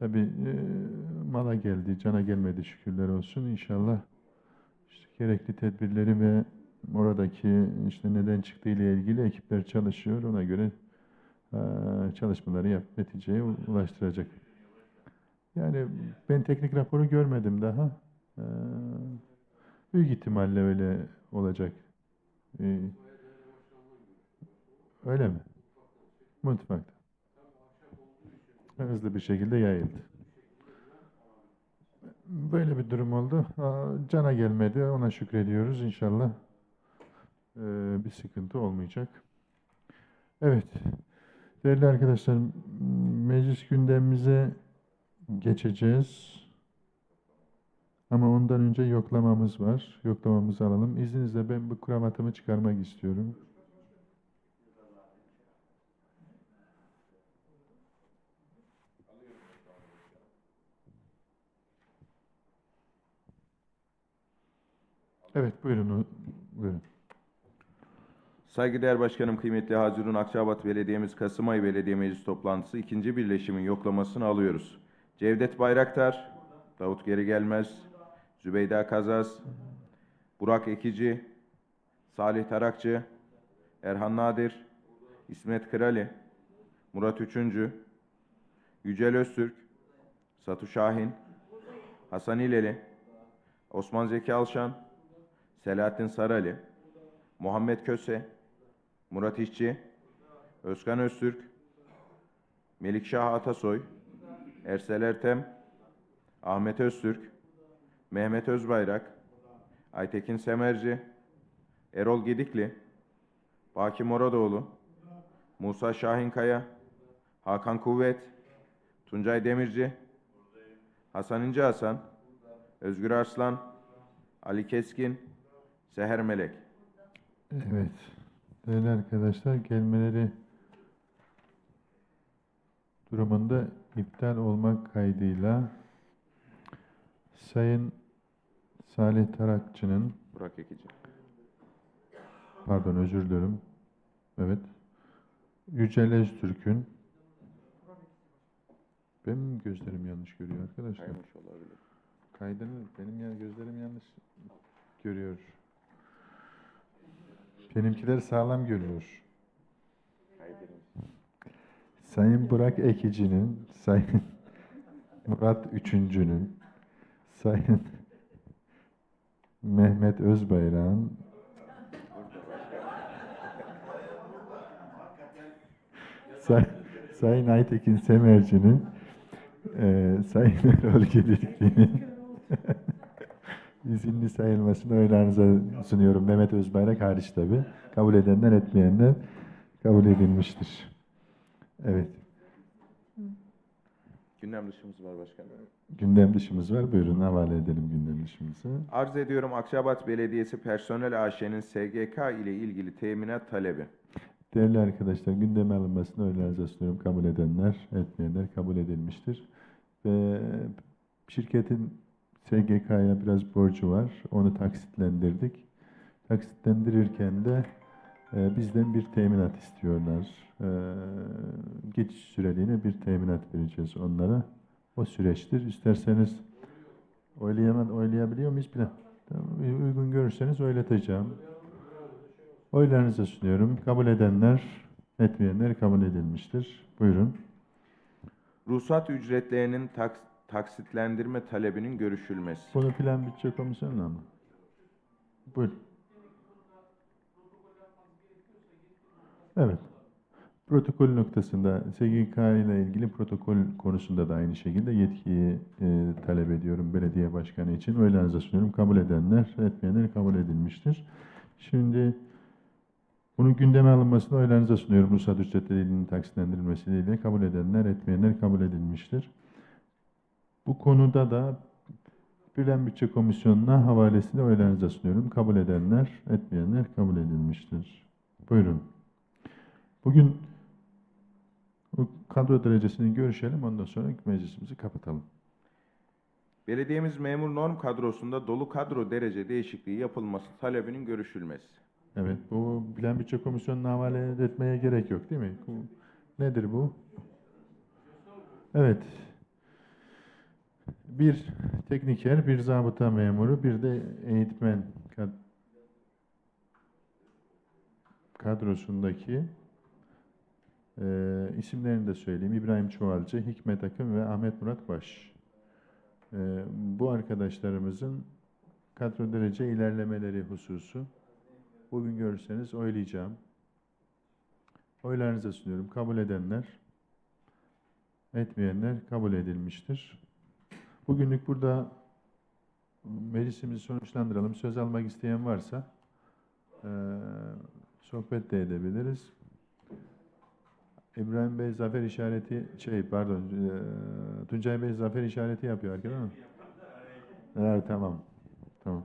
Tabii e, mala geldi, cana gelmedi şükürler olsun. İnşallah işte gerekli tedbirleri ve oradaki işte neden çıktığı ile ilgili ekipler çalışıyor. Ona göre e, çalışmaları yap, neticeye ulaştıracak. Yani ben teknik raporu görmedim daha. E, büyük ihtimalle öyle olacak. E, öyle mi? Mutfakta. Hızlı bir şekilde yayıldı. Böyle bir durum oldu. Cana gelmedi. Ona şükrediyoruz. İnşallah eee, bir sıkıntı olmayacak. Evet. Değerli arkadaşlar, meclis gündemimize geçeceğiz. Ama ondan önce yoklamamız var. Yoklamamızı alalım. İzninizle ben bu kravatımı çıkarmak istiyorum. Evet, buyurun. Buyurun. Saygıdeğer Başkanım, kıymetli Hazirun Akçabat Belediyemiz Kasım Ayı Belediye Meclis Toplantısı ikinci birleşimin yoklamasını alıyoruz. Cevdet Bayraktar, Davut Geri Gelmez, Zübeyda Kazaz, Burak Ekici, Salih Tarakçı, Erhan Nadir, İsmet Krali, Murat Üçüncü, Yücel Öztürk, Satu Şahin, Hasan İleli, Osman Zeki Alşan, Selahattin Sarali, Muhammed Köse, Murat İşçi, Özkan Öztürk, Melikşah Atasoy, Ersel Ertem, Ahmet Öztürk, Mehmet Özbayrak, Aytekin Semerci, Erol Gedikli, Baki Moradoğlu, Musa Şahinkaya, Hakan Kuvvet, Tuncay Demirci, Hasan İnce Hasan, Özgür Arslan, Ali Keskin, Seher Melek. Evet. Değerli arkadaşlar, gelmeleri durumunda iptal olmak kaydıyla Sayın Salih Tarakçı'nın, Burak Ekici. pardon özür dilerim, evet, Yücel Öztürk'ün, benim gözlerim yanlış görüyor arkadaşlar. Kaymış olabilir. Kaydını benim yani gözlerim yanlış görüyor. Benimkiler sağlam görüyor. Sayın Burak Ekici'nin, Sayın Murat Üçüncü'nün, Sayın Mehmet Özbayrak'ın, Say, Sayın Aytekin Semerci'nin, eee Sayın Erol Gedikli'nin izinli sayılmasını oylarınıza sunuyorum. Mehmet Özbayrak hariç tabi. Kabul edenler etmeyenler kabul edilmiştir. Evet. Gündem dışımız var başkanım. Gündem dışımız var. Buyurun havale edelim gündem dışımızı. Arz ediyorum Akçabat Belediyesi Personel AŞ'nin SGK ile ilgili teminat talebi. Değerli arkadaşlar gündeme alınmasını oylarınıza sunuyorum. Kabul edenler, etmeyenler kabul edilmiştir. Ve şirketin SGK'ya biraz borcu var. Onu taksitlendirdik. Taksitlendirirken de e, bizden bir teminat istiyorlar. E, geçiş süreliğine bir teminat vereceğiz onlara. O süreçtir. İsterseniz oylayama, oylayabiliyor muyuz? Bile? Uygun görürseniz oylatacağım. Oylarınıza sunuyorum. Kabul edenler, etmeyenler kabul edilmiştir. Buyurun. Ruhsat ücretlerinin taks- taksitlendirme talebinin görüşülmesi. Bunu Plan Bütçe Komisyonu'na mı? Buyurun. Evet. Protokol noktasında SGK ile ilgili protokol konusunda da aynı şekilde yetkiyi e, talep ediyorum belediye başkanı için. Oylarınıza sunuyorum. Kabul edenler, etmeyenler kabul edilmiştir. Şimdi bunun gündeme alınmasını oylarınıza sunuyorum. Ruhsat ücretleriinin taksitlendirilmesiyle kabul edenler, etmeyenler kabul edilmiştir. Bu konuda da Plan Bütçe Komisyonu'na havalesini oylarınıza sunuyorum. Kabul edenler, etmeyenler kabul edilmiştir. Buyurun. Bugün bu kadro derecesini görüşelim. Ondan sonra meclisimizi kapatalım. Belediyemiz memur norm kadrosunda dolu kadro derece değişikliği yapılması talebinin görüşülmesi. Evet, bu Plan Bütçe Komisyonu'na havale etmeye gerek yok değil mi? Nedir bu? Evet. Bir tekniker, bir zabıta memuru, bir de eğitmen kad- kadrosundaki e, isimlerini de söyleyeyim. İbrahim Çuvalcı, Hikmet Akın ve Ahmet Murat Baş. E, bu arkadaşlarımızın kadro derece ilerlemeleri hususu. Bugün görürseniz oylayacağım. Oylarınıza sunuyorum. Kabul edenler, etmeyenler kabul edilmiştir. Bugünlük burada meclisimizi sonuçlandıralım. Söz almak isteyen varsa eee, sohbet de edebiliriz. İbrahim Bey zafer işareti, şey pardon, eee, Tuncay Bey zafer işareti yapıyor arkadaşlar. Evet, tamam. Tamam.